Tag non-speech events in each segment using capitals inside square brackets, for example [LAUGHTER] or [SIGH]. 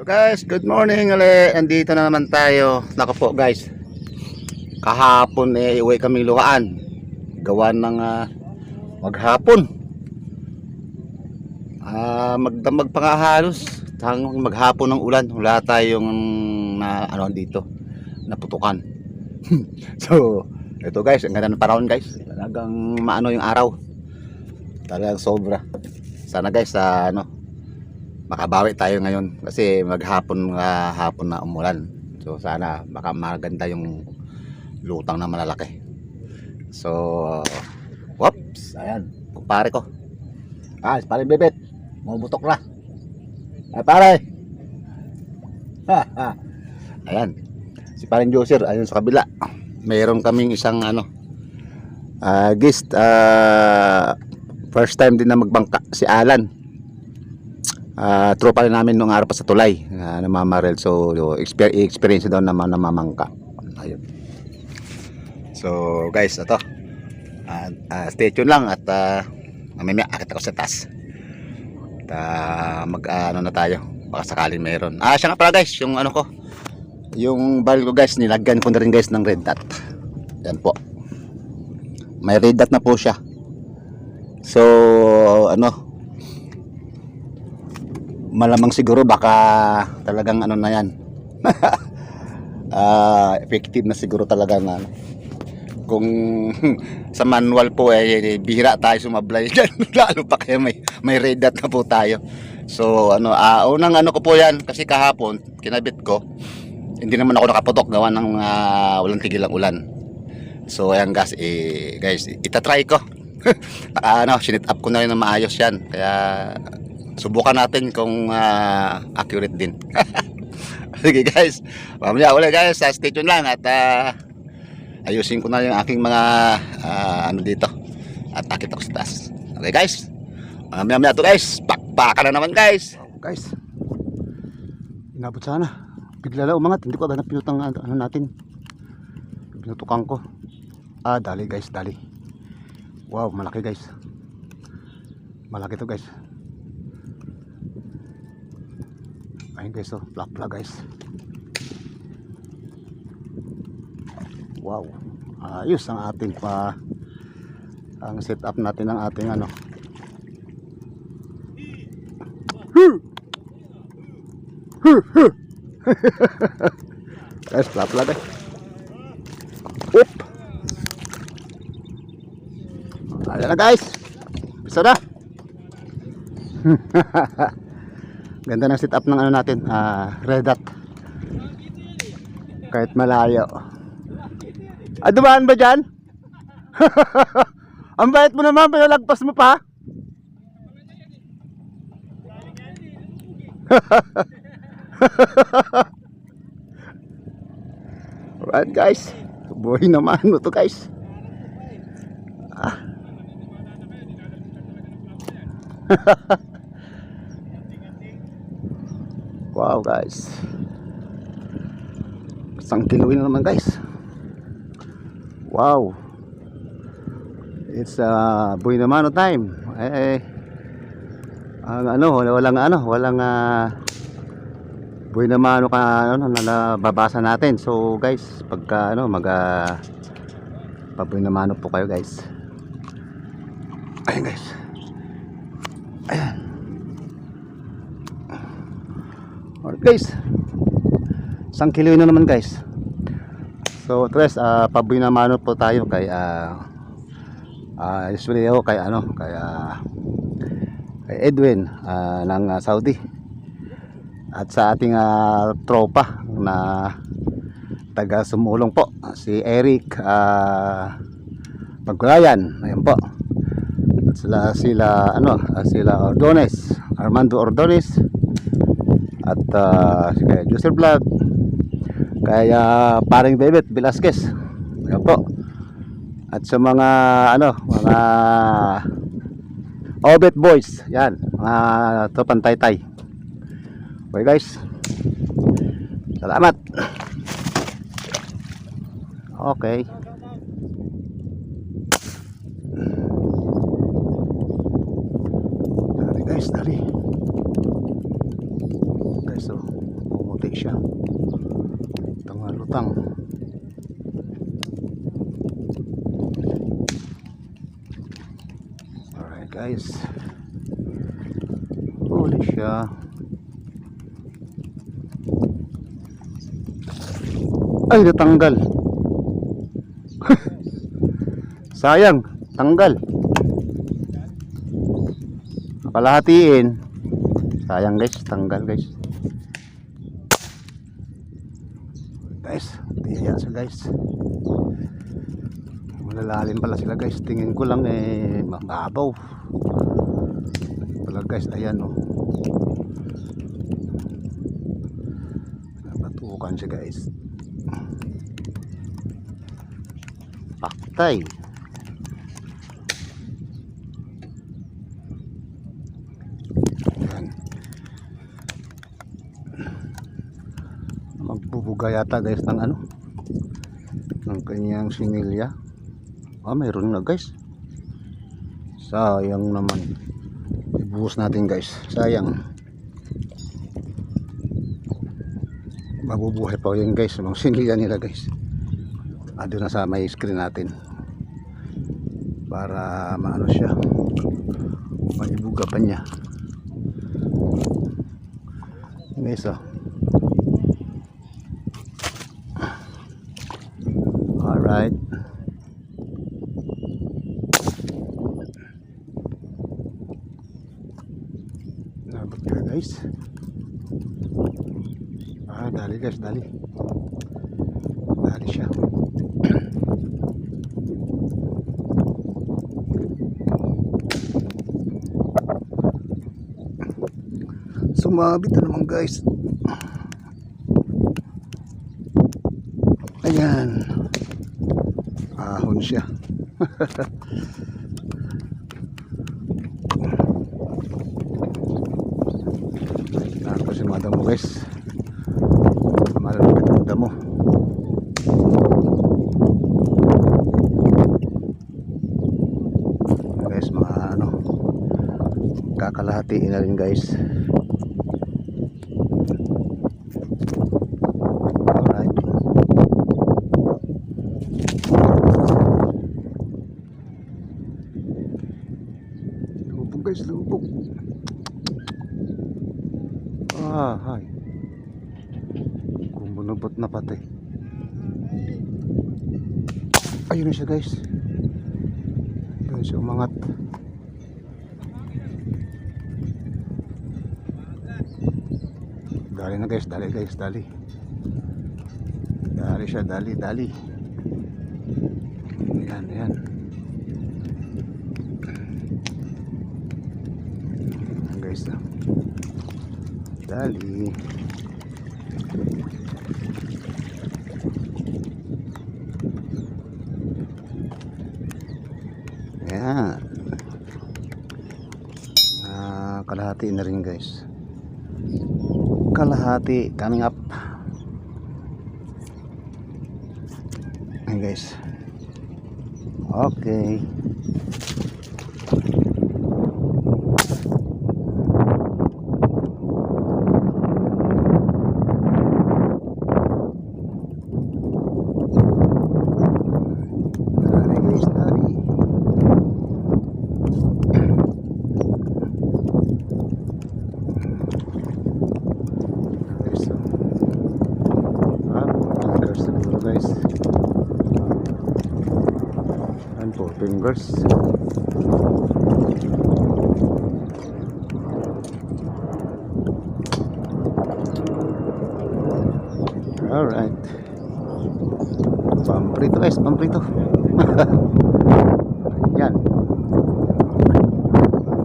Hello guys, good morning ulit. Andito na naman tayo. Nako po guys. Kahapon eh uwi kami luhaan. Gawa ng ah, maghapon. Ah, magdamag pa nga halos. Hanggang maghapon ng ulan. Wala tayong na ano dito. Naputukan. [LAUGHS] so, ito guys, ang ganda ng panahon guys. Talagang maano yung araw. Talagang sobra. Sana guys sa ano makabawi tayo ngayon kasi maghapon nga hapon na umulan. So sana baka maganda yung lutang na malalaki. So whoops ayan kumpare ko. Ah pare bebet mabutok na. Ay pare. Ayan si pare Joser ayun sa kabila. Mayroon kaming isang ano ah guest ah first time din na magbangka si Alan Ah, tropa rin namin nung araw pa sa tulay na namamarel so exper experience daw naman namamangka. Ayun. So guys ito Ah, ah, stay tuned lang at uh, mamaya akit ako sa taas. At ah, mag ano na tayo baka sakaling meron. Ah siya nga pala guys yung ano ko. Yung barrel ko guys nilagyan ko na rin guys ng red dot. Yan po. May red dot na po siya. So ano malamang siguro baka talagang ano na yan. [LAUGHS] Ah, effective na siguro talaga na ano. kung [LAUGHS] sa manual po eh bihira tayo sumablay [LAUGHS] dyan. Lalo pa kaya may may red dot na po tayo. So ano ah, unang ano ko po yan kasi kahapon kinabit ko hindi naman ako nakaputok gawa ng ah, walang tigil ang ulan. So ayan guys eh, guys itatry ko. Naka, ano sinit up ko na rin na maayos yan. Kaya subukan natin kung ah, accurate din. [LAUGHS] Sige guys, mamaya ulit guys, uh, stay tuned lang at ah, ayusin ko na yung aking mga ah, ano dito at akit ako sa taas. Okay guys, mamaya mamaya to guys, pakpakan na naman guys. Guys, inabot sana. Bigla lang umangat, hindi ko agad pinutang ano, ano natin. Pinutukan ko. Ah, dali guys, dali. Wow, malaki guys. Malaki to guys. Ayun guys, oh, plak plak guys. Wow. Ayos ang ating pa ang setup natin ng ating ano. [LAUGHS] guys, plak plak guys. Oop. Ayan na guys. Bisa na. [LAUGHS] Ganda ng setup ng ano natin, ah, red dot. Kahit malayo. Ah, dumaan ba dyan? [LAUGHS] Ang bait mo naman, pinalagpas mo pa. [LAUGHS] Alright guys, buhay naman mo to guys. [LAUGHS] Wow guys. Isang kilo na naman guys. Wow. It's uh, buhay naman time. Eh, eh, ang ano, wala- walang ano, walang uh, buhay naman ka ano, na nababasa natin. So guys, pagka ano, mag uh, pabuhay naman po kayo guys. Ayun guys. Ayan. Alright guys. Isang kilo na naman guys. So tres, uh, paboy na mano po tayo kay ah ah, usually ako kay ano, kay ah, kay Edwin ah, ng ah, Saudi. At sa ating ah, tropa na taga sumulong po, si Eric ah Pagkulayan. Ayun po. At sila sila ano, ah, sila Ordones, Armando Ordones at uh, kay Joseph Vlog. Kaya paring Bebet Velasquez. Ayan po. At sa mga ano mga Obet Boys. Yan mga tropang taytay. Okay guys. Salamat. Okay. Dali guys dali guys so puti siya. Tanga lutang. Alright guys. Huli siya. Ay, natanggal. [LAUGHS] Sayang, tanggal. Nakalahatiin. Sayang guys, tanggal guys. Guys, tiya siya guys. Malalalim pala sila guys. Tingin ko lang eh, mababaw. Pala guys, ayan oh. Nabatukan siya guys. Paktay. Ayan. Magbubuga yata guys ng ano ng kanyang sinilya. Ah, mayroon na guys. Sayang naman. Ibuhos natin guys. Sayang. Mabubuhay pa yun guys. Mga sinilya nila guys. Ado na sa may screen natin. Para maano siya. Maibuga pa niya. Guys oh. Alright. Nabot ka guys. Ah, dali guys, dali. Dali siya. Sumabit na naman guys. Ayan. Ahon siya. [LAUGHS] Tapos si madam mo guys. Malalapit ang damo. Guys, mga ano. Kakalahatiin na rin guys. Alright. Lubog guys, lubog. Ah, hay. Kumunubot na pati. Ayun na siya guys. Ayun siya umangat. Dali na guys, dali guys, dali. Dali siya, dali, dali. Ayan. Ayan guys, ah. Dali. Ayan. Ah, kalahati na rin guys. Kalahati coming up. Ayan guys. Okay. Dali guys, dali. Guys, so. Ah, fingers siguro guys. And four fingers. Alright. Pamprito guys, pamprito. [LAUGHS] Yan.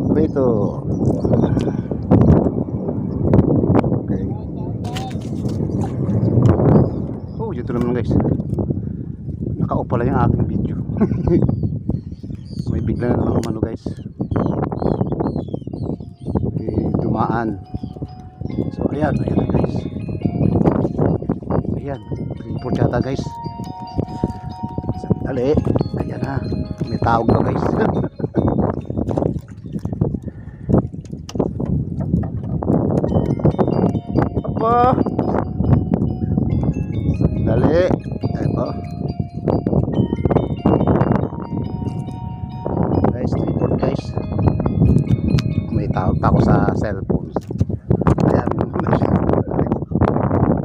Pamprito. Okay. Oh, dito naman guys. Naka-off pala yung aking video. [LAUGHS] Bigla na naman ano guys. Eh, dumaan. So ayan, ayan na guys. Ayan, report yata guys. Sandali. Ayan na. May tawag pa guys. [LAUGHS] ako sa cellphone. Kaya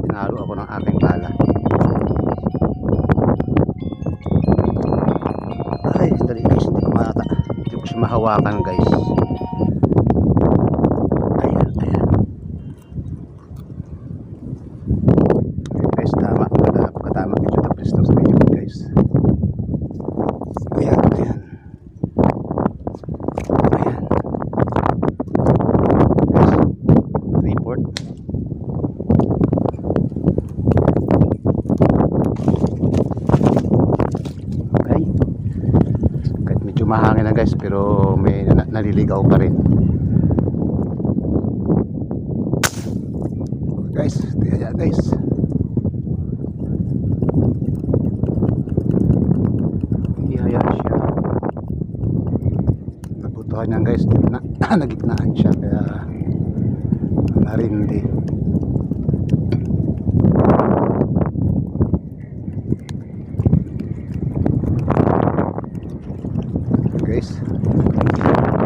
tinalo ako ng aking bala. Ay dali guys hindi ko mata hindi ko siya mahawakan guys. Pero may na- naliligaw pa rin. Guys.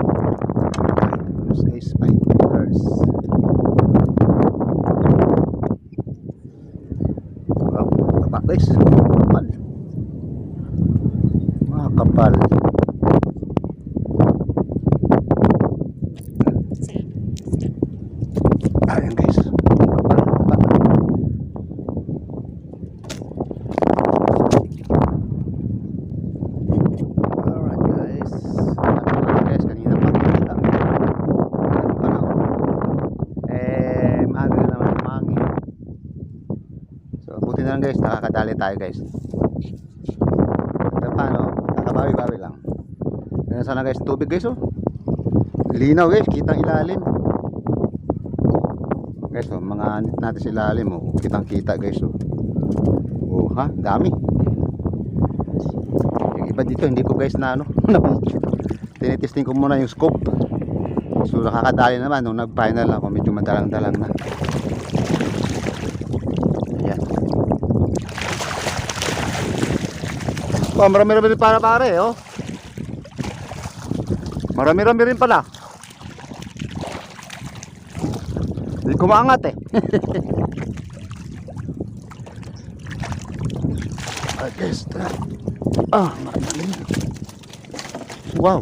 Lang guys, nakakadali tayo guys. Ito paano, kakabawi-bawi lang. Ganun sana guys, tubig guys oh. Linaw guys, kitang ilalim. Guys oh, mga natin sa ilalim oh. Kitang kita guys oh. Oh ha, dami. Yung iba dito hindi ko guys na ano. [LAUGHS] Tinitesting ko muna yung scope. So nakakadali naman nung nag-final ako medyo madalang-dalang na. Oh, marami-rami rin para pare oh. Marami-rami rin pala. Hindi ko maangat eh. [LAUGHS] Guys, tara. Ah, marami. Wow.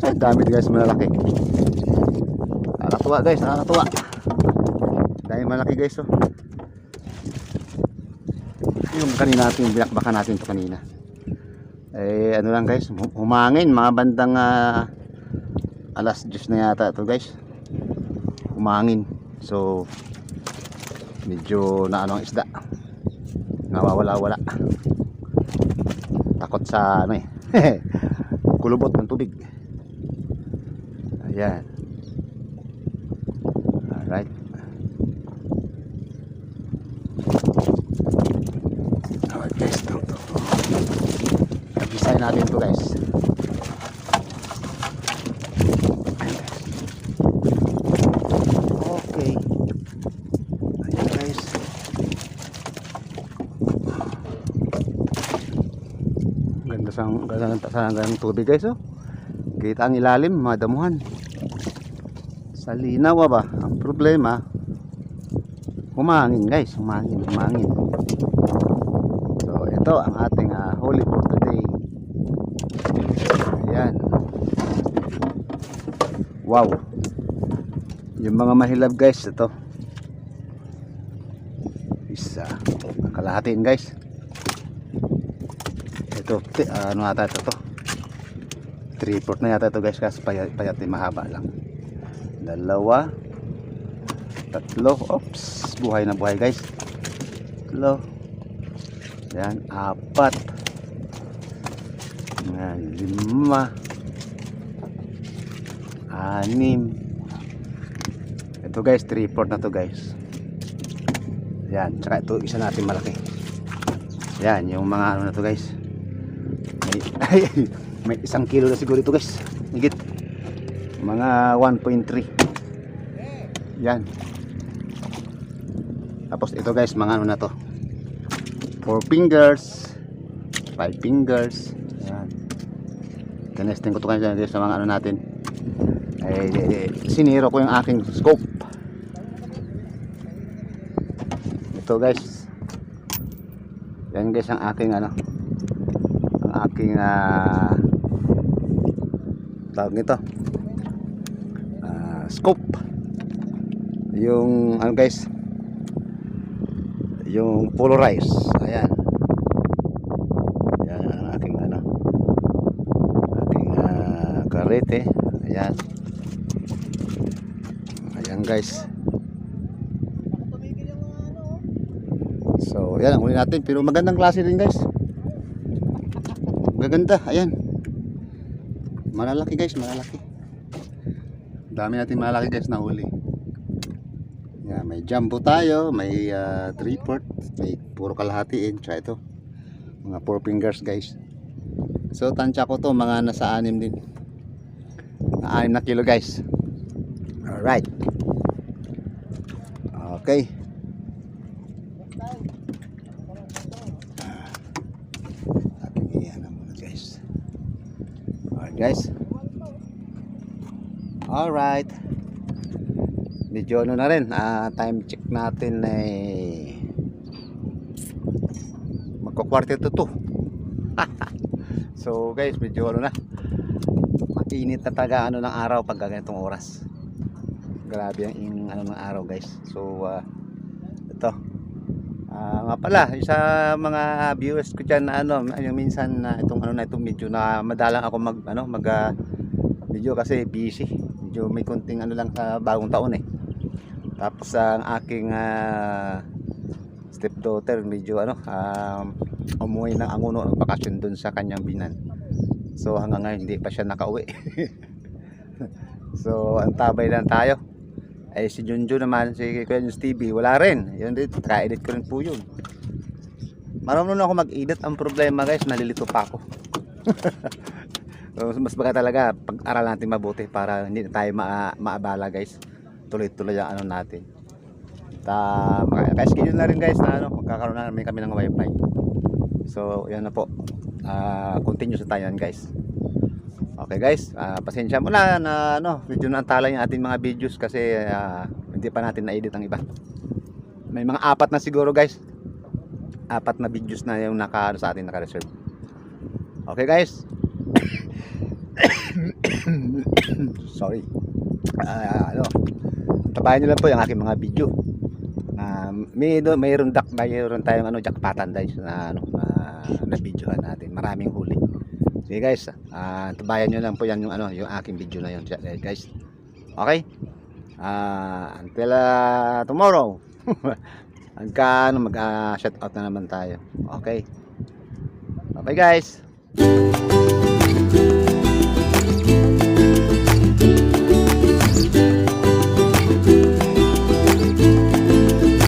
Ay, dami guys, malalaki. Nakakatuwa guys, nakakatuwa. Dahil malaki guys oh. Yung kanina natin, binakbakan natin to kanina. Eh, ano lang guys, hum- humangin, mga bandang ah, alas 10 na yata to guys. Humangin. So, medyo na ano ang isda. Nawawala-wala. Takot sa ano eh. [LAUGHS] kulubot ng tubig. Ayan. Alright. Alright guys, ito, ito. Tagisay natin to guys. Ayan, guys. Okay. Ayan guys. Ganda sa ganda ng sa ng tubig guys oh. Kita ang ilalim, mga damuhan. Sa linaw ba? Ang problema, humangin guys, humangin, humangin. So ito ang ating ah, holy for today. Ayan. Wow. Yung mga mahilab guys, ito. Isa. Kalahatiin guys. Ito, ti- ah, ano ata ito to? 3 port na yata ito guys kasi payat, payat din mahaba lang. Dalawa. Tatlo. Oops. Buhay na buhay guys. Tatlo. Yan. Apat. Yan. Lima. Anim. Ito guys. 3 port na to guys. Yan. Tsaka ito isa natin malaki. Yan. Yung mga ano na to guys. May, may isang kilo na siguro ito guys. Higit. Mga 1.3. Yan. Tapos ito guys, mga ano na to. 4 fingers. 5 fingers. Yan. Tinesting ko to guys sa mga ano natin. Eh, eh, eh, siniro ko yung aking scope. Ito guys. Yan guys ang aking ano. Aking ah tawag nito. Ah, scope. Yung ano guys? Yung polarize. Ayan. Ayan ang aking ano aking ah, karete. Ayan. Ayan guys. So ayan ang huli natin. Pero magandang klase din guys maganda ayan. Malalaki guys malalaki. Dami natin malalaki guys na huli. Yan, may jumbo tayo may uh, 3 port may puro kalahatiin tsaka ito. Mga 4 fingers guys. So tansya ko to mga nasa 6 din. Na 6 na kilo guys. Alright. Okay aking iyan na muna guys alright guys. Alright. Medyo ano na rin ah, time check natin ay magka-quarter to 2 [LAUGHS] so guys medyo ano na. Mainit na talaga ano ng araw pag ganitong oras. Grabe ang in, ano ng araw guys. So ah, ito Ah, nga pala, isa mga viewers ko diyan na ano, yung minsan na itong ano na itong medyo na madalang ako mag ano, mag ah, video kasi busy. Medyo may konting ano lang sa bagong taon eh. Tapos ang aking ah, stepdaughter medyo ano, um, umuwi ng Anguno, bakasyon dun sa kanyang binan. So hanggang ngayon hindi pa siya nakauwi. [LAUGHS] so ang tabay lang tayo. Ay si Junjun naman, si Kuya Stevie, wala rin. Yun din, ka-edit ko rin po yun. Marunong ako mag-edit. Ang problema guys, nalilito pa ako. [LAUGHS] mas baga talaga, pag-aral natin mabuti para hindi tayo ma maabala guys. Tuloy-tuloy ang ano natin. Ta kaya schedule na rin guys na ano, magkakaroon na kami ng wifi. So, yan na po. Ah, continue sa tayo yan guys. Okay guys, ah, pasensya mo na na ano, medyo naantala yung ating mga videos kasi ah, hindi pa natin na-edit ang iba. May mga apat na siguro guys. Apat na videos na yung naka ano, sa atin naka-reserve. Okay guys. [COUGHS] Sorry. Ah, ano. Tabayan niyo lang po yung aking mga video. Na may do, mayroon dak mayroon tayong ano jackpatan guys na ano na, na videohan natin. Maraming huli. Sige guys, ah tabayan nyo lang po yan yung ano, yung aking video na yun eh, guys. Okay? Ah, until ah, tomorrow. [LAUGHS] Hangga ano, mag ah, shout out na naman tayo. Okay. Okay guys.